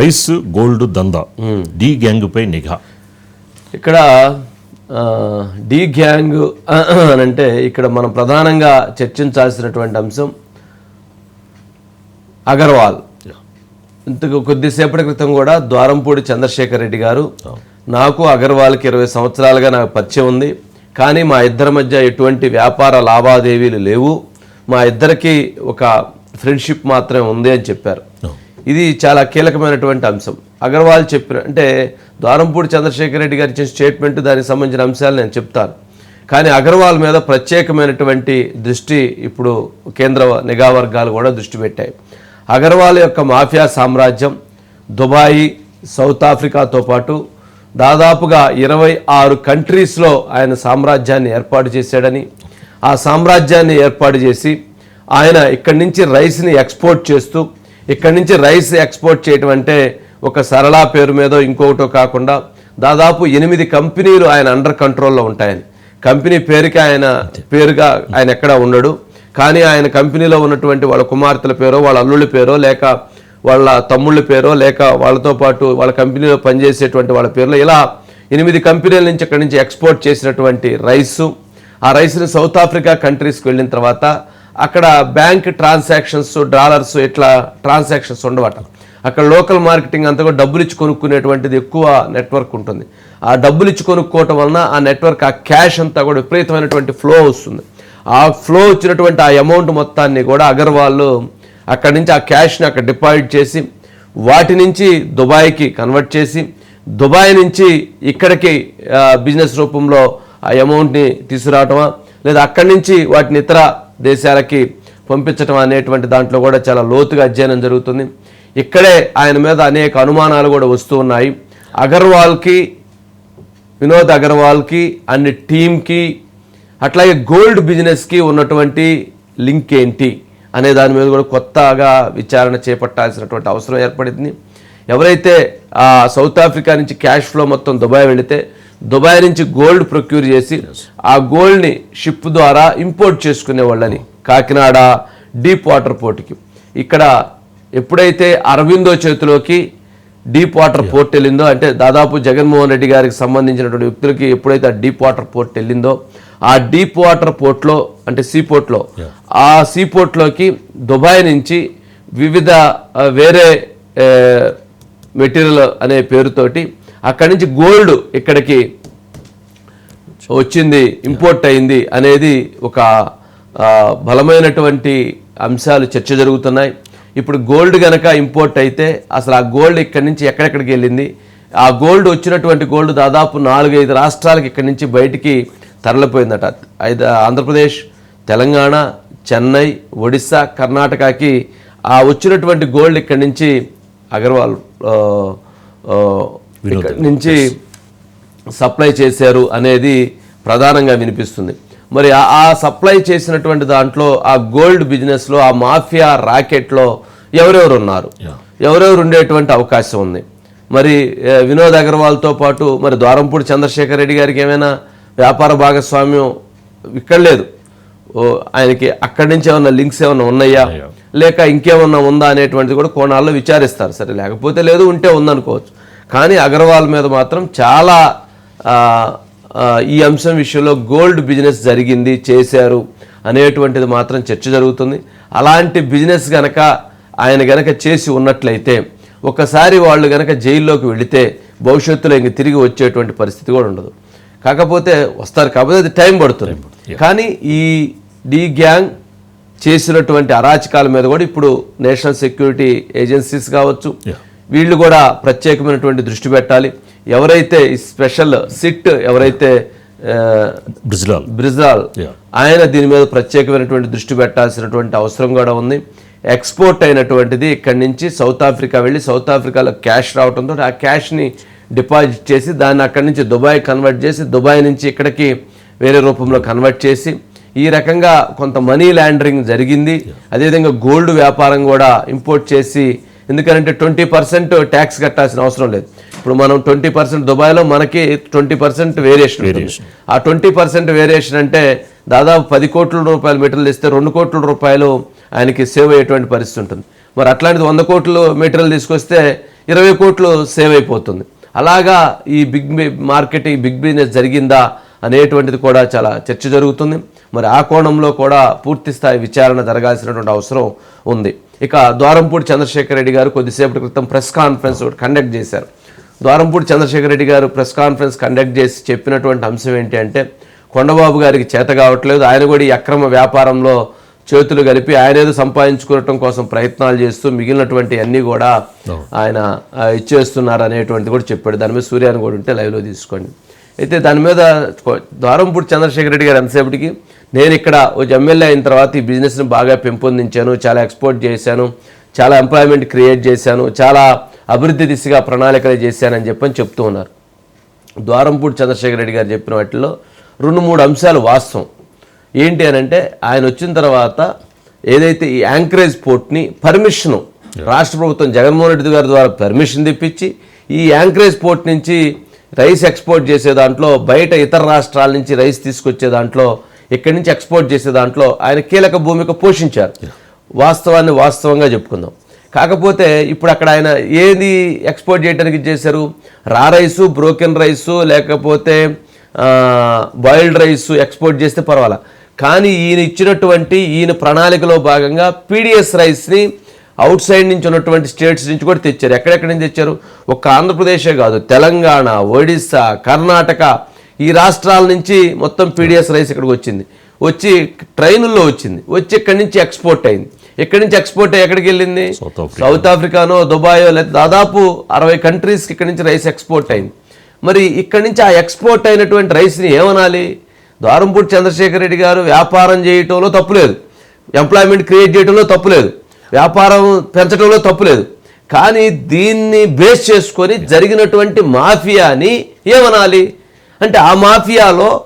Rice gold దందా. D gang పై నిఘా. ఇక్కడ డి గ్యాంగ్ అని అంటే ఇక్కడ మనం ప్రధానంగా చర్చించాల్సినటువంటి అంశం అగర్వాల్. ఇంతకు కొద్దిసేపటి క్రితం కూడా ద్వారంపూడి చంద్రశేఖర్ రెడ్డి గారు నాకు అగర్వాల్కి ఇరవై సంవత్సరాలుగా నాకు పరిచయం ఉంది. కానీ మా ఇద్దరి మధ్య ఎటువంటి వ్యాపార లావాదేవీలు లేవు. మా ఇద్దరికి ఒక ఫ్రెండ్షిప్ మాత్రమే ఉంది అని చెప్పారు. ఇది చాలా కీలకమైనటువంటి అంశం. అగర్వాల్ చెప్పిన అంటే ద్వారంపూడి చంద్రశేఖర్ రెడ్డి గారి ఇచ్చిన స్టేట్మెంట్ దానికి సంబంధించిన అంశాలు నేను చెప్తాను. కానీ అగర్వాల్ మీద ప్రత్యేకమైనటువంటి దృష్టి ఇప్పుడు కేంద్ర నిఘా వర్గాలు కూడా దృష్టి పెట్టాయి. అగర్వాల్ యొక్క మాఫియా సామ్రాజ్యం దుబాయి సౌత్ ఆఫ్రికాతో పాటు దాదాపుగా ఇరవై ఆరు కంట్రీస్లో ఆయన సామ్రాజ్యాన్ని ఏర్పాటు చేశాడని ఆ సామ్రాజ్యాన్ని ఏర్పాటు చేసి ఆయన ఇక్కడి నుంచి రైస్ని ఎక్స్పోర్ట్ చేస్తూ ఇక్కడి నుంచి రైస్ ఎక్స్పోర్ట్ చేయటం అంటే ఒక సరళా పేరు మీదో ఇంకొకటో కాకుండా దాదాపు ఎనిమిది కంపెనీలు ఆయన అండర్ కంట్రోల్లో ఉంటాయని. కంపెనీ పేరుకి ఆయన పేరుగా ఆయన ఎక్కడా ఉండడు. కానీ ఆయన కంపెనీలో ఉన్నటువంటి వాళ్ళ కుమార్తెల పేరో వాళ్ళ అల్లుళ్ళ పేరో లేక వాళ్ళ తమ్ముళ్ళ పేరో లేక వాళ్ళతో పాటు వాళ్ళ కంపెనీలో పనిచేసేటువంటి వాళ్ళ పేర్లో ఇలా ఎనిమిది కంపెనీల నుంచి అక్కడి నుంచి ఎక్స్పోర్ట్ చేసినటువంటి రైసు. ఆ రైస్ని సౌత్ ఆఫ్రికా కంట్రీస్కి వెళ్ళిన తర్వాత అక్కడ బ్యాంక్ ట్రాన్సాక్షన్స్ డాలర్స్ ఇట్లా ట్రాన్సాక్షన్స్ ఉండవట. అక్కడ లోకల్ మార్కెటింగ్ అంతా కూడా డబ్బులు ఇచ్చి కొనుక్కునేటువంటిది ఎక్కువ నెట్వర్క్ ఉంటుంది. ఆ డబ్బులు ఇచ్చి కొనుక్కోవటం వలన ఆ నెట్వర్క్ ఆ క్యాష్ అంతా కూడా విపరీతమైనటువంటి ఫ్లో వస్తుంది. ఆ ఫ్లో వచ్చినటువంటి ఆ అమౌంట్ మొత్తాన్ని కూడా అగర్వాళ్ళు అక్కడి నుంచి ఆ క్యాష్ని అక్కడ డిపాజిట్ చేసి వాటి నుంచి దుబాయ్కి కన్వర్ట్ చేసి దుబాయ్ నుంచి ఇక్కడికి బిజినెస్ రూపంలో ఆ అమౌంట్ని తీసుకురావటమా లేదా అక్కడి నుంచి వాటిని ఇతర దేశాలకి పంపించటం అనేటువంటి దాంట్లో కూడా చాలా లోతుగా అధ్యయనం జరుగుతుంది. ఇక్కడే ఆయన మీద అనేక అనుమానాలు కూడా వస్తూ ఉన్నాయి. అగర్వాల్కి వినోద్ అగర్వాల్కి అన్ని టీంకి అట్లాగే గోల్డ్ బిజినెస్కి ఉన్నటువంటి లింక్ ఏంటి అనే దాని మీద కూడా కొత్తగా విచారణ చేపట్టాల్సినటువంటి అవసరం ఏర్పడింది. ఎవరైతే సౌత్ ఆఫ్రికా నుంచి క్యాష్ ఫ్లో మొత్తం దుబాయ్ వెళితే దుబాయ్ నుంచి గోల్డ్ ప్రొక్యూర్ చేసి ఆ గోల్డ్ని షిప్ ద్వారా ఇంపోర్ట్ చేసుకునే వాళ్ళని కాకినాడ డీప్ వాటర్ పోర్ట్కి. ఇక్కడ ఎప్పుడైతే అరవిందో చేతిలోకి డీప్ వాటర్ పోర్ట్ వెళ్ళిందో అంటే దాదాపు జగన్మోహన్ రెడ్డి గారికి సంబంధించినటువంటి వ్యక్తులకి ఎప్పుడైతే ఆ డీప్ వాటర్ పోర్ట్ వెళ్ళిందో ఆ డీప్ వాటర్ పోర్ట్లో అంటే సీ పోర్ట్లో ఆ సీ పోర్ట్లోకి దుబాయ్ నుంచి వివిధ వేరే మెటీరియల్ అనే పేరుతోటి అక్కడి నుంచి గోల్డ్ ఇక్కడికి వచ్చింది ఇంపోర్ట్ అయింది అనేది ఒక బలమైనటువంటి అంశాలు చర్చ జరుగుతున్నాయి. ఇప్పుడు గోల్డ్ గనక ఇంపోర్ట్ అయితే అసలు ఆ గోల్డ్ ఇక్కడి నుంచి ఎక్కడెక్కడికి వెళ్ళింది? ఆ గోల్డ్ వచ్చినటువంటి గోల్డ్ దాదాపు నాలుగైదు రాష్ట్రాలకు ఇక్కడి నుంచి బయటికి తరలిపోయిందట. ఐదు ఆంధ్రప్రదేశ్ తెలంగాణ చెన్నై ఒడిస్సా కర్ణాటకకి ఆ వచ్చినటువంటి గోల్డ్ ఇక్కడి నుంచి అగర్వాల్ ఇక్కడి నుంచి సప్లై చేశారు అనేది ప్రధానంగా వినిపిస్తుంది. మరి ఆ- సప్లై చేసినటువంటి దాంట్లో ఆ గోల్డ్ బిజినెస్లో ఆ మాఫియా రాకెట్లో ఎవరెవరు ఉన్నారు? ఎవరెవరు ఉండేటువంటి అవకాశం ఉంది? మరి వినోద్ అగర్వాల్తో పాటు మరి ద్వారంపూడి చంద్రశేఖర్ రెడ్డి గారికి ఏమైనా వ్యాపార భాగస్వామ్యం ఇక్కడ లేదు? ఆయనకి అక్కడి నుంచి ఏమన్నా లింక్స్ ఏమన్నా ఉన్నాయా? లేక ఇంకేమన్నా ఉందా అనేటువంటిది కూడా కోణాల్లో విచారిస్తారు. సరే లేకపోతే లేదు ఉంటే ఉందనుకోవచ్చు. కానీ అగర్వాల్ మీద మాత్రం చాలా ఈ అంశం విషయంలో గోల్డ్ బిజినెస్ జరిగింది చేశారు అనేటువంటిది మాత్రం చర్చ జరుగుతుంది. అలాంటి బిజినెస్ గనక ఆయన గనక చేసి ఉన్నట్లయితే ఒకసారి వాళ్ళు గనక జైల్లోకి వెళితే భవిష్యత్తులో ఇంక తిరిగి వచ్చేటువంటి పరిస్థితి కూడా ఉండదు. కాకపోతే వస్తారు కాకపోతే అది టైం పడుతుంది. కానీ ఈ డి గ్యాంగ్ చేసినటువంటి అరాచకాల మీద కూడా ఇప్పుడు నేషనల్ సెక్యూరిటీ ఏజెన్సీస్ కావచ్చు వీళ్ళు కూడా ప్రత్యేకమైనటువంటి దృష్టి పెట్టాలి. ఎవరైతే ఈ స్పెషల్ సిట్ ఎవరైతే బ్రిజ్లాల్. బ్రిజాల్ Yeah. ఆయన దీని మీద ప్రత్యేకమైనటువంటి దృష్టి పెట్టాల్సినటువంటి అవసరం కూడా ఉంది. ఎక్స్పోర్ట్ అయినటువంటిది ఇక్కడి నుంచి సౌత్ ఆఫ్రికా వెళ్ళి సౌత్ ఆఫ్రికాలో క్యాష్ రావడంతో ఆ క్యాష్ని డిపాజిట్ చేసి దాన్ని అక్కడి నుంచి దుబాయ్ కన్వర్ట్ చేసి దుబాయ్ నుంచి ఇక్కడికి వేరే రూపంలో కన్వర్ట్ చేసి ఈ రకంగా కొంత మనీ లాండరింగ్ జరిగింది. అదేవిధంగా గోల్డ్ వ్యాపారం కూడా ఇంపోర్ట్ చేసి ఎందుకంటే ట్వంటీ పర్సెంట్ ట్యాక్స్ కట్టాల్సిన అవసరం లేదు. ఇప్పుడు మనం ట్వంటీ పర్సెంట్ దుబాయ్లో మనకి ట్వంటీ పర్సెంట్ వేరియేషన్ ఉంటుంది. ఆ ట్వంటీ పర్సెంట్ వేరియేషన్ అంటే దాదాపు పది కోట్ల రూపాయలు మెటీరియల్ ఇస్తే రెండు కోట్ల రూపాయలు ఆయనకి సేవ్ అయ్యేటువంటి పరిస్థితి ఉంటుంది. మరి అట్లాంటిది వంద కోట్లు మెటీరియల్ తీసుకొస్తే ఇరవై కోట్లు సేవ్ అయిపోతుంది. అలాగా ఈ బిగ్ బి- మార్కెట్ ఈ బిగ్ బిజినెస్ జరిగిందా అనేటువంటిది కూడా చాలా చర్చ జరుగుతుంది. మరి ఆ కోణంలో కూడా పూర్తి స్థాయి విచారణ జరగాల్సినటువంటి అవసరం ఉంది. ఇక ద్వారంపూడి చంద్రశేఖర్ రెడ్డి గారు కొద్దిసేపటి క్రితం ప్రెస్ కాన్ఫరెన్స్ ఒకటి కండక్ట్ చేశారు. ద్వారంపూడి చంద్రశేఖర్ రెడ్డి గారు ప్రెస్ కాన్ఫరెన్స్ కండక్ట్ చేసి చెప్పినటువంటి అంశం ఏంటి అంటే కొండబాబు గారికి చేత కావట్లేదు ఆయన కూడా ఈ అక్రమ వ్యాపారంలో చేతులు కలిపి ఆయన ఏదో సంపాదించుకోవటం కోసం ప్రయత్నాలు చేస్తూ మిగిలినటువంటి అన్నీ కూడా ఆయన ఇచ్చేస్తున్నారు అనేటువంటిది కూడా చెప్పాడు. దాని మీద సూర్యాన్ని కూడా ఉంటే లైవ్లో తీసుకోండి. అయితే దాని మీద ద్వారంపూడి చంద్రశేఖర్ రెడ్డి గారు ఎంతసేపటికి నేను ఇక్కడ ఒక ఎమ్మెల్యే అయిన తర్వాత ఈ బిజినెస్ని బాగా పెంపొందించాను చాలా ఎక్స్పోర్ట్ చేశాను చాలా ఎంప్లాయ్మెంట్ క్రియేట్ చేశాను చాలా అభివృద్ధి దిశగా ప్రణాళికలు చేశానని చెప్పని చెప్తూ ఉన్నారు. ద్వారంపూడి చంద్రశేఖర రెడ్డి గారు చెప్పిన వాటిలో రెండు మూడు అంశాలు వాస్తవం. ఏంటి అని అంటే ఆయన వచ్చిన తర్వాత ఏదైతే ఈ యాంకరేజ్ పోర్ట్ని పర్మిషను రాష్ట్ర ప్రభుత్వం జగన్మోహన్ రెడ్డి గారి ద్వారా పర్మిషన్ తెప్పించి ఈ యాంకరేజ్ పోర్ట్ నుంచి రైస్ ఎక్స్పోర్ట్ చేసే దాంట్లో బయట ఇతర రాష్ట్రాల నుంచి రైస్ తీసుకొచ్చే దాంట్లో ఇక్కడి నుంచి ఎక్స్పోర్ట్ చేసే దాంట్లో ఆయన కీలక భూమిక పోషించారు. వాస్తవాన్ని వాస్తవంగా చెప్పుకుందాం. కాకపోతే ఇప్పుడు అక్కడ ఆయన ఏది ఎక్స్పోర్ట్ చేయడానికి చేశారు? రా రైసు బ్రోకెన్ రైసు లేకపోతే బాయిల్డ్ రైస్ ఎక్స్పోర్ట్ చేస్తే పర్వాలా? కానీ ఈయన ఇచ్చినటువంటి ఈయన ప్రణాళికలో భాగంగా పీడిఎస్ రైస్ని అవుట్ సైడ్ నుంచి ఉన్నటువంటి స్టేట్స్ నుంచి కూడా తెచ్చారు. ఎక్కడెక్కడి నుంచి తెచ్చారు? ఒక్క ఆంధ్రప్రదేశే కాదు తెలంగాణ ఒడిస్సా కర్ణాటక ఈ రాష్ట్రాల నుంచి మొత్తం పీడిఎస్ రైస్ ఇక్కడికి వచ్చింది. వచ్చి ట్రైనుల్లో వచ్చింది. వచ్చి ఇక్కడి నుంచి ఎక్స్పోర్ట్ అయింది. ఇక్కడి నుంచి ఎక్స్పోర్ట్ అయ్యి ఎక్కడికి వెళ్ళింది? సౌత్ ఆఫ్రికా సౌత్ ఆఫ్రికానో దుబాయో లేదా దాదాపు అరవై కంట్రీస్కి ఇక్కడి నుంచి రైస్ ఎక్స్పోర్ట్ అయింది. మరి ఇక్కడి నుంచి ఆ ఎక్స్పోర్ట్ అయినటువంటి రైస్ని ఏమనాలి? ద్వారంపూడి చంద్రశేఖర్ రెడ్డి గారు వ్యాపారం చేయటంలో తప్పులేదు ఎంప్లాయ్మెంట్ క్రియేట్ చేయడంలో తప్పులేదు వ్యాపారం పెంచడంలో తప్పులేదు కానీ దీన్ని బేస్ చేసుకొని జరిగినటువంటి మాఫియాని ఏమనాలి? అంటే ఆ మాఫియాలో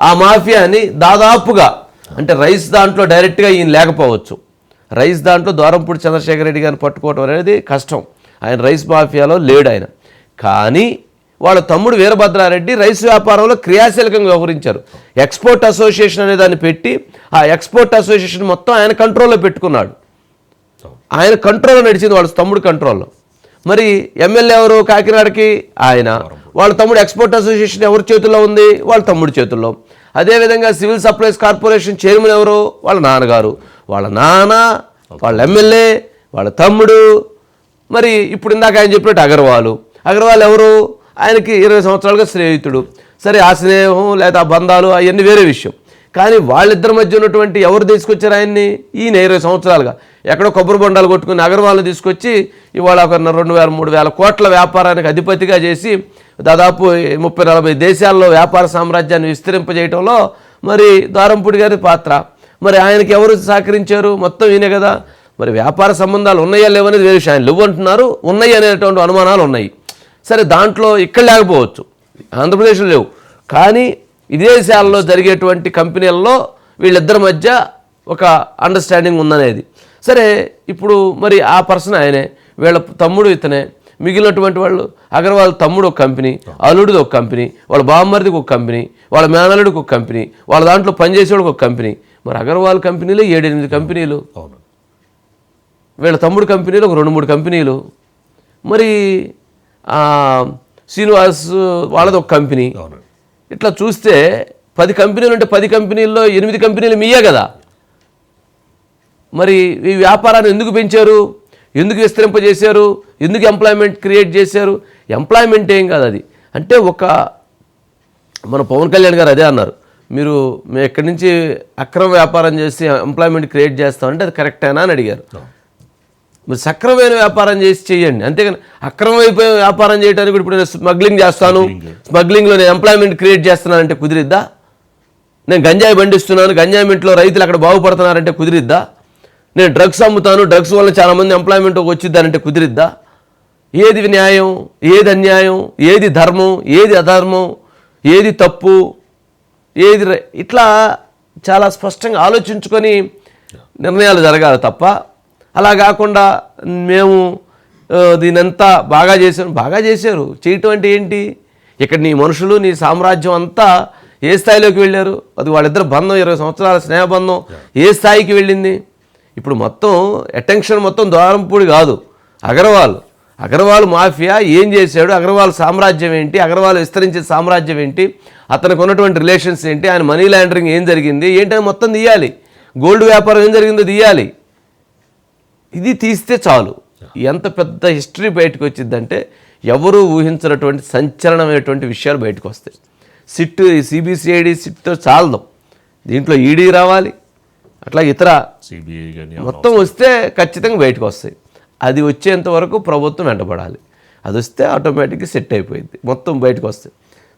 ఆ మాఫియాని దాదాపుగా అంటే రైస్ దాంట్లో డైరెక్ట్గా ఈయన లేకపోవచ్చు. రైస్ దాంట్లో ద్వారంపూడి చంద్రశేఖర్ రెడ్డి గారిని పట్టుకోవడం అనేది కష్టం. ఆయన రైస్ మాఫియాలో లేడు ఆయన. కానీ వాళ్ళ తమ్ముడు వీరభద్రారెడ్డి రైస్ వ్యాపారంలో క్రియాశీలకంగా వ్యవహరించారు. ఎక్స్పోర్ట్ అసోసియేషన్ అనే దాన్ని పెట్టి ఆ ఎక్స్పోర్ట్ అసోసియేషన్ మొత్తం ఆయన కంట్రోల్లో పెట్టుకున్నాడు. ఆయన కంట్రోల్లో నడిచింది వాళ్ళ తమ్ముడు కంట్రోల్లో. మరి ఎమ్మెల్యే ఎవరు? కాకినాడకి? ఆయన. వాళ్ళ తమ్ముడు ఎక్స్పోర్ట్ అసోసియేషన్ ఎవరి చేతుల్లో ఉంది? వాళ్ళ తమ్ముడి చేతుల్లో. అదేవిధంగా సివిల్ సప్లైస్ కార్పొరేషన్ చైర్మన్ ఎవరు? వాళ్ళ నాన్నగారు. వాళ్ళ నాన్న వాళ్ళ ఎమ్మెల్యే వాళ్ళ తమ్ముడు. మరి ఇప్పుడు ఇందాక ఆయన చెప్పినట్టు అగర్వాలు. అగర్వాల్ ఎవరు? ఆయనకి ఇరవై సంవత్సరాలుగా స్నేహితుడు. సరే ఆ స్నేహం లేదా బంధాలు అవన్నీ వేరే విషయం. కానీ వాళ్ళిద్దరి మధ్య ఉన్నటువంటి ఎవరు తీసుకొచ్చారు ఆయన్ని? ఈయన ఇరవై సంవత్సరాలుగా. ఎక్కడో కొబ్బరి బొండాలు కొట్టుకుని అగర్వాల్ని తీసుకొచ్చి ఇవాళ ఒక రెండు వేల మూడు వేల కోట్ల వ్యాపారానికి అధిపతిగా చేసి దాదాపు ముప్పై నలభై దేశాల్లో వ్యాపార సామ్రాజ్యాన్ని విస్తరింపజేయటంలో మరి దారంపూడి గారి పాత్ర. మరి ఆయనకి ఎవరు సహకరించారు? మొత్తం ఈయనే కదా. మరి వ్యాపార సంబంధాలు ఉన్నాయా లేవనేది వేరే విషయం. ఆయన లేవు అంటున్నారు ఉన్నాయి అనేటువంటి అనుమానాలు ఉన్నాయి. సరే దాంట్లో ఇక్కడ లేకపోవచ్చు. ఆంధ్రప్రదేశ్లో లేవు. కానీ విదేశాల్లో జరిగేటువంటి కంపెనీల్లో వీళ్ళిద్దరి మధ్య ఒక అండర్స్టాండింగ్ ఉందనేది. సరే ఇప్పుడు మరి ఆ పర్సన్ ఆయనే వీళ్ళ తమ్ముడు ఇతనే మిగిలినటువంటి వాళ్ళు అగర్వాల్ తమ్ముడు ఒక కంపెనీ అల్లుడిది ఒక కంపెనీ వాళ్ళ బామ్మరిదికి ఒక కంపెనీ వాళ్ళ మేనల్లుడికి ఒక కంపెనీ వాళ్ళ దాంట్లో పనిచేసేవాడికి ఒక కంపెనీ. మరి అగర్వాల్ కంపెనీలో ఏడెనిమిది కంపెనీలు. అవును. వీళ్ళ తమ్ముడు కంపెనీలు ఒక రెండు మూడు కంపెనీలు. మరి శ్రీనివాస్ వాళ్ళది ఒక కంపెనీ. ఇట్లా చూస్తే పది కంపెనీలు ఉంటే పది కంపెనీల్లో ఎనిమిది కంపెనీలు మీయే కదా. మరి ఈ వ్యాపారాన్ని ఎందుకు పెంచారు? ఎందుకు విస్తరింపజేశారు? ఎందుకు ఎంప్లాయ్మెంట్ క్రియేట్ చేశారు? ఎంప్లాయ్మెంట్ ఏం కాదు అది. అంటే ఒక మన పవన్ కళ్యాణ్ గారు అదే అన్నారు. మీరు మేము ఎక్కడి నుంచి అక్రమ వ్యాపారం చేసి ఎంప్లాయ్మెంట్ క్రియేట్ చేస్తామంటే అది కరెక్టేనా అని అడిగారు. మీరు సక్రమమైన వ్యాపారం చేసి చేయండి. అంతేగాని అక్రమమైపోయిన వ్యాపారం చేయడానికి ఇప్పుడు నేను స్మగ్లింగ్ చేస్తాను. స్మగ్లింగ్లో నేను ఎంప్లాయ్మెంట్ క్రియేట్ చేస్తున్నానంటే కుదిరిద్దా? నేను గంజాయి బండిస్తున్నాను గంజాయి మింట్లో రైతులు అక్కడ బాగుపడుతున్నారంటే కుదిరిద్దా? నేను డ్రగ్స్ అమ్ముతాను డ్రగ్స్ వల్ల చాలామంది ఎంప్లాయ్మెంట్ వచ్చిద్దానంటే కుదిరిద్దా? ఏది న్యాయం ఏది అన్యాయం ఏది ధర్మం ఏది అధర్మం ఏది తప్పు ఏది ఇట్లా చాలా స్పష్టంగా ఆలోచించుకొని నిర్ణయాలు జరగాలి తప్ప. అలా కాకుండా మేము దీనంతా బాగా చేశారు బాగా చేశారు. చేయటం అంటే ఏంటి? ఇక్కడ నీ మనుషులు నీ సామ్రాజ్యం అంతా ఏ స్థాయిలోకి వెళ్ళారు? అది వాళ్ళిద్దరు బంధం ఇరవై సంవత్సరాల స్నేహబంధం ఏ స్థాయికి వెళ్ళింది? ఇప్పుడు మొత్తం అటెన్షన్ మొత్తం ద్వారంపూడి కాదు. అగర్వాల్. అగర్వాల్ మాఫియా ఏం చేశాడు? అగర్వాల్ సామ్రాజ్యం ఏంటి? అగర్వాల్ విస్తరించే సామ్రాజ్యం ఏంటి? అతనికి ఉన్నటువంటి రిలేషన్స్ ఏంటి? ఆయన మనీ లాండరింగ్ ఏం జరిగింది? ఏంటని మొత్తం తీయాలి. గోల్డ్ వ్యాపారం ఏం జరిగిందో తీయాలి. ఇది తీస్తే చాలు. ఎంత పెద్ద హిస్టరీ బయటకు వచ్చిందంటే ఎవరు ఊహించినటువంటి సంచలనమైనటువంటి విషయాలు బయటకు వస్తాయి. సిట్ సిబిసిఐడి సిట్తో చాలదు. దీంట్లో ఈడీ రావాలి. అట్లా ఇతర సిబిఐ కానీ మొత్తం వస్తే ఖచ్చితంగా బయటకు వస్తాయి. అది వచ్చేంత వరకు ప్రభుత్వం వెంటబడాలి. అది వస్తే ఆటోమేటిక్గా సెట్ అయిపోయింది. మొత్తం బయటకు వస్తాయి.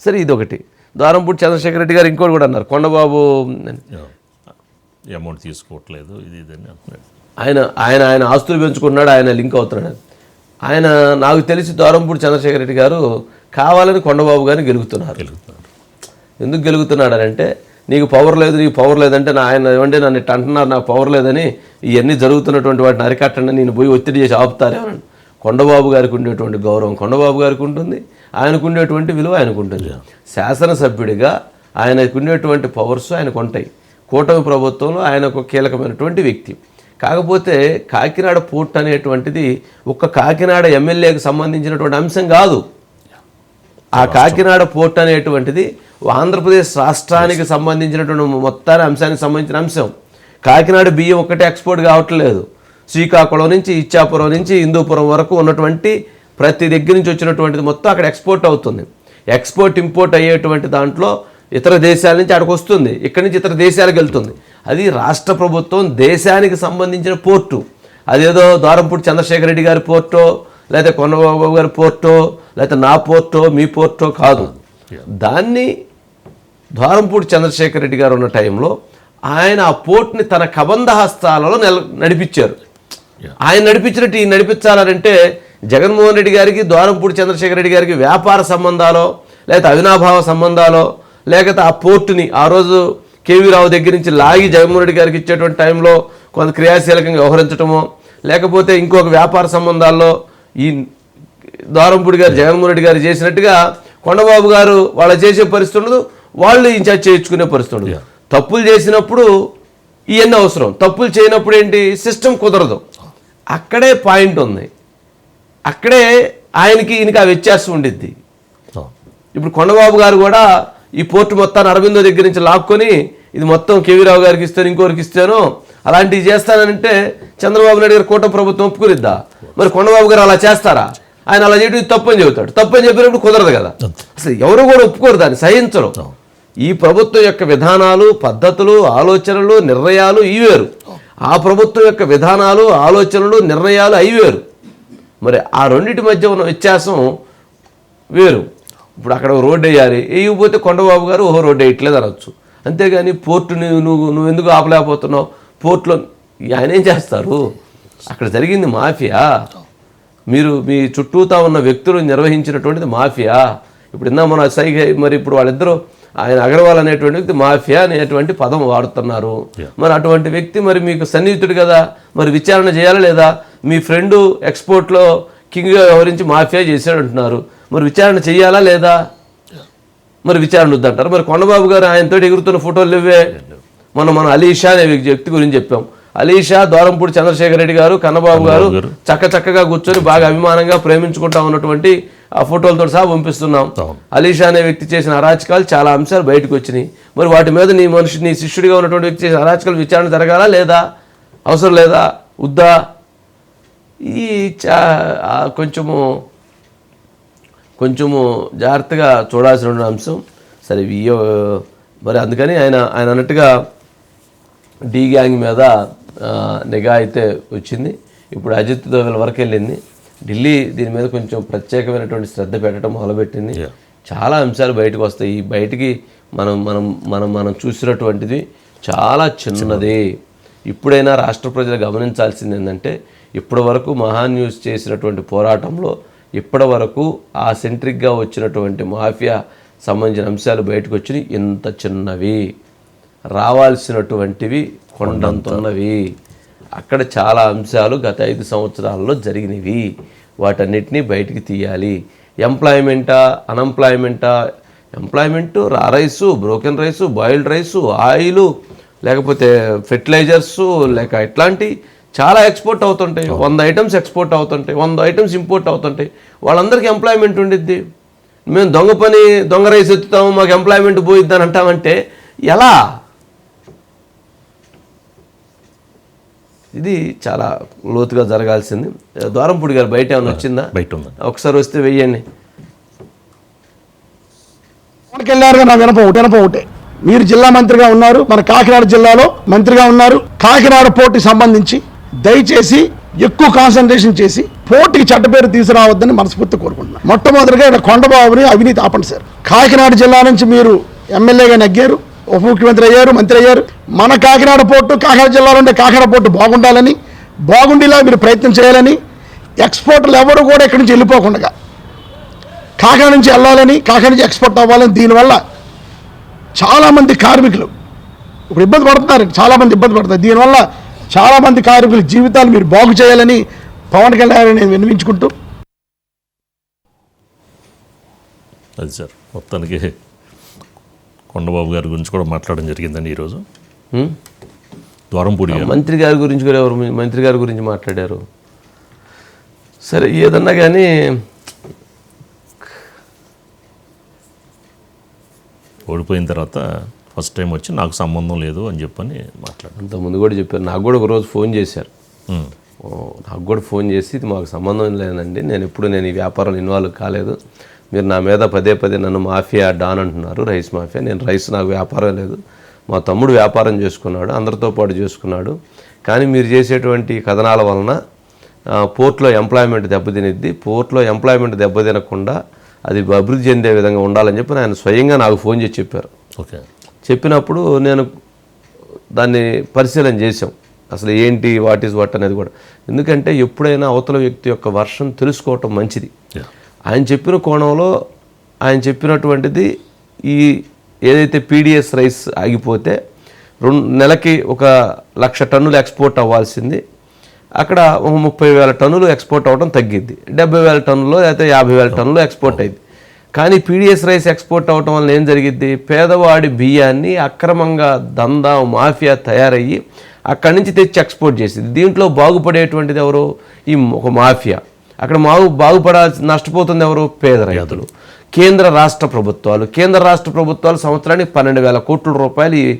సరే ఇది ఒకటి ద్వారంపూడి చంద్రశేఖర రెడ్డి గారు ఇంకోటి కూడా అన్నారు. కొండబాబు. అమౌంట్ తీసుకోవట్లేదు ఇది అంటున్నాడు. ఆయన ఆయన ఆయన ఆస్తులు పెంచుకుంటున్నాడు ఆయన లింక్ అవుతున్నాడు. ఆయన నాకు తెలిసి దూరంపూడి చంద్రశేఖర రెడ్డి గారు కావాలని కొండబాబు గారిని గెలుగుతున్నారు. గెలుగుతున్నాడు ఎందుకు గెలుగుతున్నాడు అంటే నీకు పవర్ లేదు నీకు పవర్ లేదంటే నా ఆయన ఏమంటే నన్ను ఇట్ట అంటున్నారు నాకు పవర్ లేదని ఇవన్నీ జరుగుతున్నటువంటి వాటిని అరికట్టండి నేను పోయి ఒత్తిడి చేసి ఆపుతారేమని కొండబాబు గారికి ఉండేటువంటి గౌరవం కొండబాబు గారికి ఉంటుంది ఆయనకు ఉండేటువంటి విలువ ఆయనకు ఉంటుంది. శాసనసభ్యుడిగా ఆయనకు ఉండేటువంటి పవర్స్ ఆయనకు ఉంటాయి. కూటమి ప్రభుత్వంలో ఆయన ఒక కీలకమైనటువంటి వ్యక్తి. కాకపోతే కాకినాడ పోర్ట్ అనేటువంటిది ఒక్క కాకినాడ ఎమ్మెల్యేకి సంబంధించినటువంటి అంశం కాదు. ఆ కాకినాడ పోర్ట్ అనేటువంటిది ఆంధ్రప్రదేశ్ రాష్ట్రానికి సంబంధించినటువంటి మొత్తాన్ని అంశానికి సంబంధించిన అంశం. కాకినాడ బియ్యం ఒక్కటే ఎక్స్పోర్ట్ కావట్లేదు. శ్రీకాకుళం నుంచి ఇచ్చాపురం నుంచి హిందూపురం వరకు ఉన్నటువంటి ప్రతి దగ్గర నుంచి వచ్చినటువంటిది మొత్తం అక్కడ ఎక్స్పోర్ట్ అవుతుంది. ఎక్స్పోర్ట్ ఇంపోర్ట్ అయ్యేటువంటి దాంట్లో ఇతర దేశాల నుంచి అక్కడికి వస్తుంది. ఇక్కడి నుంచి ఇతర దేశాలకు వెళ్తుంది. అది రాష్ట్ర ప్రభుత్వం దేశానికి సంబంధించిన పోర్టు. అదేదో ద్వారంపూడి చంద్రశేఖర రెడ్డి గారి పోర్టో లేదా కొండబాబు గారి పోర్టో లేదా నా పోర్టో మీ పోర్టో కాదు. దాన్ని ద్వారంపూడి చంద్రశేఖర రెడ్డి గారు ఉన్న టైంలో ఆయన ఆ పోర్ట్ని తన కబంధ హస్తాలలో నెల నడిపించారు. ఆయన నడిపించినట్టు ఈ నడిపించాలంటే జగన్మోహన్ రెడ్డి గారికి ద్వారంపూడి చంద్రశేఖర రెడ్డి గారికి వ్యాపార సంబంధాలో లేకపోతే అవినాభావ సంబంధాలో లేకపోతే ఆ పోర్టుని ఆ రోజు కేవీ రావు దగ్గర నుంచి లాగి జగన్మోహన్ రెడ్డి గారికి ఇచ్చేటువంటి టైంలో కొంత క్రియాశీలకంగా వ్యవహరించడమో లేకపోతే ఇంకొక వ్యాపార సంబంధాల్లో ఈ ద్వారంపూడి గారు జగన్మోహన్ రెడ్డి గారు చేసినట్టుగా కొండబాబు గారు వాళ్ళు చేసే పరిస్థితి ఉండదు వాళ్ళు ఇన్ఛార్జ్ చేయించుకునే పరిస్థితి ఉండదు తప్పులు చేసినప్పుడు ఇవన్నీ అవసరం. తప్పులు చేయనప్పుడు ఏంటి? సిస్టమ్ కుదరదు. అక్కడే పాయింట్ ఉంది. అక్కడే ఆయనకి ఈయనకి ఆ వ్యత్యాసం ఉండిద్ది. ఇప్పుడు కొండబాబు గారు కూడా ఈ పోర్టు మొత్తాన్ని అరవిందో దగ్గర నుంచి లాక్కొని ఇది మొత్తం కేవీరావు గారికి ఇస్తాను ఇంకోరికి ఇస్తాను అలాంటివి చేస్తానంటే చంద్రబాబు నాయుడు గారు కూటమి ప్రభుత్వం ఒప్పుకునిద్దా? మరి కొండబాబు గారు అలా చేస్తారా? ఆయన అలా చేయడం ఇది తప్పని చెబుతాడు. తప్పని చెప్పినప్పుడు కుదరదు కదా. అసలు ఎవరు కూడా ఒప్పుకోరు దాన్ని సహించరు. ఈ ప్రభుత్వం యొక్క విధానాలు పద్ధతులు ఆలోచనలు నిర్ణయాలు ఇవి వేరు. ఆ ప్రభుత్వం యొక్క విధానాలు ఆలోచనలు నిర్ణయాలు అవి వేరు. మరి ఆ రెండింటి మధ్య ఉన్న వ్యత్యాసం వేరు. ఇప్పుడు అక్కడ ఒక రోడ్డు వేయాలి. వేయకపోతే కొండబాబు గారు ఓహో రోడ్డు వేయట్లేదు అనొచ్చు. అంతేగాని పోర్టు నువ్వు నువ్వు నువ్వు ఎందుకు ఆపలేకపోతున్నావు? పోర్టులో ఆయన ఏం చేస్తారు? అక్కడ జరిగింది మాఫియా. మీరు మీ చుట్టూతా ఉన్న వ్యక్తులు నిర్వహించినటువంటిది మాఫియా. ఇప్పుడు ఇందా మన సైగ మరి ఇప్పుడు వాళ్ళిద్దరూ ఆయన అగర్వాల్ అనేటువంటి వ్యక్తి మాఫియా అనేటువంటి పదం వాడుతున్నారు. మరి అటువంటి వ్యక్తి మరి మీకు సన్నిహితుడు కదా? మరి విచారణ చేయాలా లేదా? మీ ఫ్రెండు ఎక్స్పోర్ట్లో కింగ్గా వ్యవహరించి మాఫియా చేశాడు అంటున్నారు మరి విచారణ చేయాలా లేదా? మరి విచారణ వద్దంటారు. మరి కొండబాబు గారు ఆయనతో ఎగురుతున్న ఫోటోలు ఇవే మనం మన అలీషా అనే వ్యక్తి గురించి చెప్పాం. అలీషా దోరంపూడి చంద్రశేఖర రెడ్డి గారు కన్నబాబు గారు. చక్క చక్కగా కూర్చొని బాగా అభిమానంగా ప్రేమించుకుంటా ఉన్నటువంటి ఆ ఫోటోలతో సహా పంపిస్తున్నాం. అలీషా అనే వ్యక్తి చేసిన అరాచకాలు చాలా అంశాలు బయటకు వచ్చినాయి. మరి వాటి మీద నీ మనిషి నీ శిష్యుడిగా ఉన్నటువంటి వ్యక్తి చేసిన అరాచకాలు విచారణ జరగాలా లేదా? అవసరం లేదా? వద్దా? ఈ చా కొంచెము కొంచెము జాగ్రత్తగా చూడాల్సిన అంశం. సరే వియో మరి అందుకని ఆయన ఆయన అన్నట్టుగా డీ గ్యాంగ్ మీద నిఘా అయితే వచ్చింది. ఇప్పుడు అజిత్ దోవెల వరకు వెళ్ళింది. ఢిల్లీ దీని మీద కొంచెం ప్రత్యేకమైనటువంటి శ్రద్ధ పెట్టడం మొదలుపెట్టింది. చాలా అంశాలు బయటకు వస్తాయి. ఈ బయటికి మనం మనం మనం మనం చూసినటువంటిది చాలా చిన్నది. ఇప్పుడైనా రాష్ట్ర ప్రజలు గమనించాల్సింది ఏంటంటే ఇప్పటి వరకు మహాన్ న్యూస్ చేసినటువంటి పోరాటంలో ఇప్పటి వరకు ఆ సెంట్రిక్గా వచ్చినటువంటి మాఫియా సంబంధించిన అంశాలు బయటకు వచ్చినాయి. ఇంత చిన్నవి. రావాల్సినటువంటివి కొండంతున్నవి. అక్కడ చాలా అంశాలు గత ఐదు సంవత్సరాల్లో జరిగినవి. వాటన్నిటినీ బయటికి తీయాలి. ఎంప్లాయ్మెంటా అన్ఎంప్లాయ్మెంటా? Employment raw rice broken rice boiled rice oil లేకపోతే ఫెర్టిలైజర్సు లేక ఇట్లాంటి చాలా ఎక్స్పోర్ట్ అవుతుంటాయి. వంద ఐటమ్స్ ఎక్స్పోర్ట్ అవుతుంటాయి. వంద ఐటమ్స్ ఇంపోర్ట్ అవుతుంటాయి. వాళ్ళందరికీ ఎంప్లాయ్మెంట్ ఉండిద్ది. మేము దొంగ పని దొంగ రైస్ ఎత్తుతాము మాకు ఎంప్లాయ్మెంట్ పోయిద్ది అని అంటామంటే ఎలా? ఇది చాలా లోతుగా జరగాల్సింది. ద్వారంపూడి గారు బయట ఏమైనా వచ్చిందా? బయట ఒకసారి వస్తే వెయ్యండి. నా వినప ఒకటి వినప ఒకటే. మీరు జిల్లా మంత్రిగా ఉన్నారు మన కాకినాడ జిల్లాలో మంత్రిగా ఉన్నారు. కాకినాడ పోర్టుకి సంబంధించి దయచేసి ఎక్కువ కాన్సన్ట్రేషన్ చేసి పోర్టుకి చెడ్డ పేరు తీసుకురావద్దని మనస్ఫూర్తి కోరుకుంటున్నాను మొట్టమొదటిగా ఇక్కడ కొండబాబుని అవినీతి ఆపండి సార్. కాకినాడ జిల్లా నుంచి మీరు ఎమ్మెల్యేగా నగ్గారు. ఉప ముఖ్యమంత్రి అయ్యారు మంత్రి అయ్యారు. మన కాకినాడ పోర్టు కాకినాడ జిల్లాలో ఉండే కాకినాడ పోర్టు బాగుండాలని బాగుండేలా మీరు ప్రయత్నం చేయాలని ఎక్స్పోర్టర్లు ఎవరు కూడా ఇక్కడి నుంచి వెళ్ళిపోకుండా కాకినాడ నుంచి వెళ్ళాలని కాకినాడ నుంచి ఎక్స్పోర్ట్ అవ్వాలని దీనివల్ల చాలామంది కార్మికులు ఇప్పుడు ఇబ్బంది పడుతున్నారు చాలామంది ఇబ్బంది పడుతున్నారు. దీనివల్ల చాలామంది కార్మికుల జీవితాలు మీరు బాగు చేయాలని పవన్ కళ్యాణ్ నేను వినిపించుకుంటూ అది సార్ మొత్తానికి కొండబాబు గారి గురించి కూడా మాట్లాడడం జరిగిందండి ఈరోజు? ద్వారంపూడి మంత్రి గారి గురించి కూడా ఎవరు మంత్రి గారి గురించి మాట్లాడారు? సరే ఏదన్నా కానీ ఓడిపోయిన తర్వాత ఫస్ట్ టైం వచ్చి నాకు సంబంధం లేదు అని చెప్పని మాట్లాడాను అంత ముందు కూడా చెప్పారు. నాకు కూడా ఒక రోజు ఫోన్ చేశారు. నాకు కూడా ఫోన్ చేసి ఇది మాకు సంబంధం లేదండి. నేను ఎప్పుడు నేను ఈ వ్యాపారంలో ఇన్వాల్వ్ కాలేదు. మీరు నా మీద పదే పదే నన్ను మాఫియా డాన్ అంటున్నారు రైస్ మాఫియా. నేను రైస్ నాకు వ్యాపారం లేదు. మా తమ్ముడు వ్యాపారం చేసుకున్నాడు అందరితో పాటు చేసుకున్నాడు. కానీ మీరు చేసేటువంటి కథనాల వలన పోర్ట్లో ఎంప్లాయ్మెంట్ దెబ్బతినిద్ది. పోర్ట్లో ఎంప్లాయ్మెంట్ దెబ్బతినకుండా అది అభివృద్ధి చెందే విధంగా ఉండాలని చెప్పి ఆయన స్వయంగా నాకు ఫోన్ చేసి చెప్పారు. ఓకే. చెప్పినప్పుడు నేను దాన్ని పరిశీలన చేసాం అసలు ఏంటి వాట్ ఈస్ వాట్ అనేది కూడా. ఎందుకంటే ఎప్పుడైనా అవతల వ్యక్తి యొక్క వర్షం తెలుసుకోవటం మంచిది. ఆయన చెప్పిన కోణంలో ఆయన చెప్పినటువంటిది ఈ ఏదైతే పీడిఎస్ రైస్ ఆగిపోతే రెండు నెలకి ఒక లక్ష టన్నులు ఎక్స్పోర్ట్ అవ్వాల్సింది. అక్కడ ఒక ముప్పై వేల టన్నులు ఎక్స్పోర్ట్ అవ్వడం తగ్గిద్ది. డెబ్బై వేల టన్నులు లేకపోతే యాభై వేల టన్నులు ఎక్స్పోర్ట్ అయింది. కానీ పీడిఎస్ రైస్ ఎక్స్పోర్ట్ అవటం వల్ల ఏం జరిగింది పేదవాడి బియ్యాన్ని అక్రమంగా దందా మాఫియా తయారయ్యి అక్కడి నుంచి తెచ్చి ఎక్స్పోర్ట్ చేసింది. దీంట్లో బాగుపడేటువంటిది ఎవరు? ఈ ఒక మాఫియా. అక్కడ మాగు బాగుపడాల్సి నష్టపోతుంది ఎవరు? పేద రైతులు. కేంద్ర రాష్ట్ర ప్రభుత్వాలు. కేంద్ర రాష్ట్ర ప్రభుత్వాలు సంవత్సరానికి పన్నెండు వేల కోట్ల రూపాయలు ఈ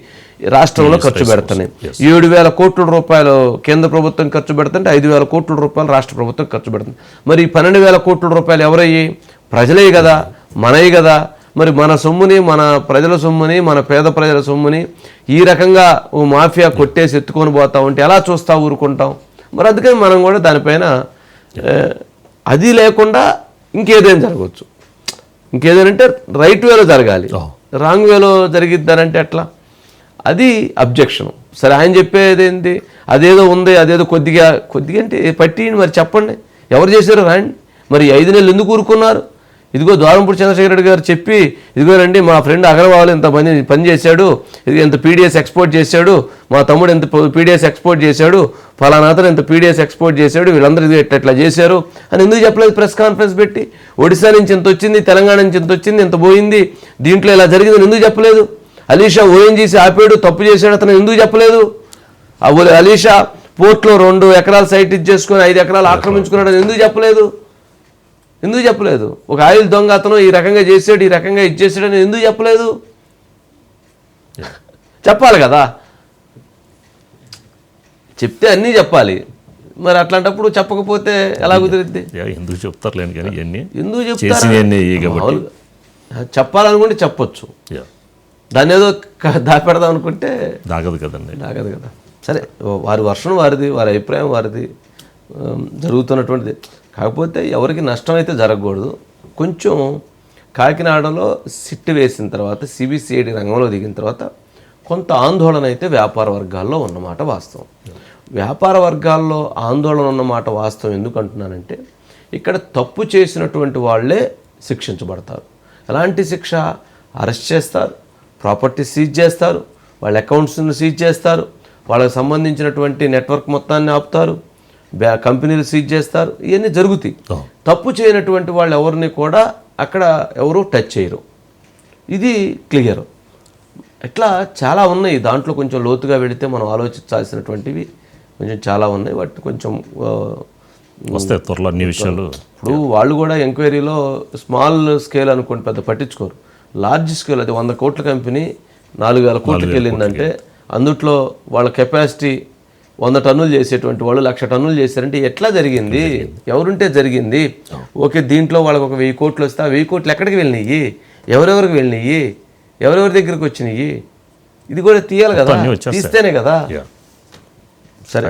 రాష్ట్రంలో ఖర్చు పెడుతున్నాయి. ఏడు వేల కోట్ల రూపాయలు కేంద్ర ప్రభుత్వం ఖర్చు పెడుతుంటే ఐదు వేల కోట్ల రూపాయలు రాష్ట్ర ప్రభుత్వం ఖర్చు పెడుతుంది. మరి ఈ పన్నెండు వేల కోట్ల రూపాయలు ఎవరయ్యి? ప్రజలే కదా మనయ్యి కదా. మరి మన సొమ్ముని మన ప్రజల సొమ్ముని మన పేద ప్రజల సొమ్ముని ఈ రకంగా ఓ మాఫియా కొట్టేసి ఎత్తుకొని పోతా ఉంటే ఎలా చూస్తా ఊరుకుంటాం? మరి అందుకని మనం కూడా దానిపైన అది లేకుండా ఇంకేదైనా జరగవచ్చు? ఇంకేదంటే రైట్ వేలో జరగాలి. రాంగ్ వేలో జరిగిద్దనంటే ఎట్లా? అది అబ్జెక్షన్ సరే ఆయన చెప్పేది ఏంటి అదేదో ఉంది అదేదో కొద్దిగా కొద్దిగా అంటే పట్టియండి మరి చెప్పండి. ఎవరు చేశారు? రాండి. మరి ఐదు నెలలు ఎందుకు ఊరుకున్నారు? ఇదిగో ద్వారంపూడి చంద్రశేఖర రెడ్డి గారు చెప్పి ఇదిగోనండి మా ఫ్రెండ్ అగర్వాల్ ఇంత పని పని చేశాడు ఇది ఇంత పీడిఎస్ ఎక్స్పోర్ట్ చేశాడు మా తమ్ముడు ఎంత పీడిఎస్ ఎక్స్పోర్ట్ చేశాడు ఫలానా అతను ఎంత పీడిఎస్ ఎక్స్పోర్ట్ చేశాడు వీళ్ళందరూ ఇది ఎట్లా చేశారు అని ఎందుకు చెప్పలేదు ప్రెస్ కాన్ఫరెన్స్ పెట్టి? ఒడిశా నుంచి ఇంత వచ్చింది తెలంగాణ నుంచి ఇంత వచ్చింది ఇంత పోయింది దీంట్లో ఇలా జరిగిందని ఎందుకు చెప్పలేదు? అలీషా ఓఎన్జీసీ ఆపాడు తప్పు చేశాడు అతను ఎందుకు చెప్పలేదు? అలీషా పోర్ట్లో రెండు ఎకరాల సైట్ ఇచ్చేసుకొని ఐదు ఎకరాలు ఆక్రమించుకున్నాడు అని ఎందుకు చెప్పలేదు? ఎందుకు చెప్పలేదు? ఒక ఆయిల్ దొంగ అతను ఈ రకంగా చేసాడు ఈ రకంగా ఇచ్చేసాడు అని ఎందుకు చెప్పలేదు? చెప్పాలి కదా. చెప్తే అన్నీ చెప్పాలి. మరి అట్లాంటప్పుడు చెప్పకపోతే ఎలా కుదిరిద్ది? ఎందుకు చెప్తారులేండి కానీ ఇవన్నీ ఎందుకు మామూలుగా చెప్పాలనుకుంటే చెప్పొచ్చు. దాన్ని ఏదో దాపెడదాం అనుకుంటే దాగదు కదండి. లాగదు కదా. సరే వారి వర్షం వారిది వారి అభిప్రాయం వారిది జరుగుతున్నటువంటిది. కాకపోతే ఎవరికి నష్టం అయితే జరగకూడదు. కొంచెం కాకినాడలో సిట్టు వేసిన తర్వాత సిబిసిఐడి రంగంలో దిగిన తర్వాత కొంత ఆందోళన అయితే వ్యాపార వర్గాల్లో ఉన్నమాట వాస్తవం. వ్యాపార వర్గాల్లో ఆందోళన ఉన్నమాట వాస్తవం ఎందుకు అంటున్నానంటే ఇక్కడ తప్పు చేసినటువంటి వాళ్ళే శిక్షించబడతారు. ఎలాంటి శిక్ష? అరెస్ట్ చేస్తారు ప్రాపర్టీ సీజ్ చేస్తారు వాళ్ళ అకౌంట్స్ని సీజ్ చేస్తారు వాళ్ళకి సంబంధించినటువంటి నెట్వర్క్ మొత్తాన్ని ఆపుతారు. కంపెనీలు సీజ్ చేస్తారు. ఇవన్నీ జరుగుతాయి. తప్పు చేయనటువంటి వాళ్ళు ఎవరిని కూడా అక్కడ ఎవరు టచ్ చేయరు. ఇది క్లియర్. ఇట్లా చాలా ఉన్నాయి. దాంట్లో కొంచెం లోతుగా వెళితే మనం ఆలోచించాల్సినటువంటివి కొంచెం చాలా ఉన్నాయి. వాటి కొంచెం వస్తే త్వరలో అన్ని విషయాలు. ఇప్పుడు వాళ్ళు కూడా ఎంక్వైరీలో స్మాల్ స్కేల్ అనుకోండి పెద్ద పట్టించుకోరు. లార్జ్ స్కేల్ అది వంద కోట్ల కంపెనీ నాలుగు వేల కోట్లకి వెళ్ళిందంటే అందుట్లో వాళ్ళ కెపాసిటీ వంద టన్నులు చేసేటువంటి వాళ్ళు లక్ష టన్నులు చేశారంటే ఎట్లా జరిగింది? ఎవరుంటే జరిగింది? ఓకే దీంట్లో వాళ్ళకి ఒక వెయ్యి కోట్లు వస్తే ఆ వెయ్యి కోట్లు ఎక్కడికి వెళ్ళినాయి? ఎవరెవరికి వెళ్ళినాయి? ఎవరెవరి దగ్గరికి వచ్చినాయి? ఇది కూడా తీయాలి కదా. తీస్తేనే కదా. సరే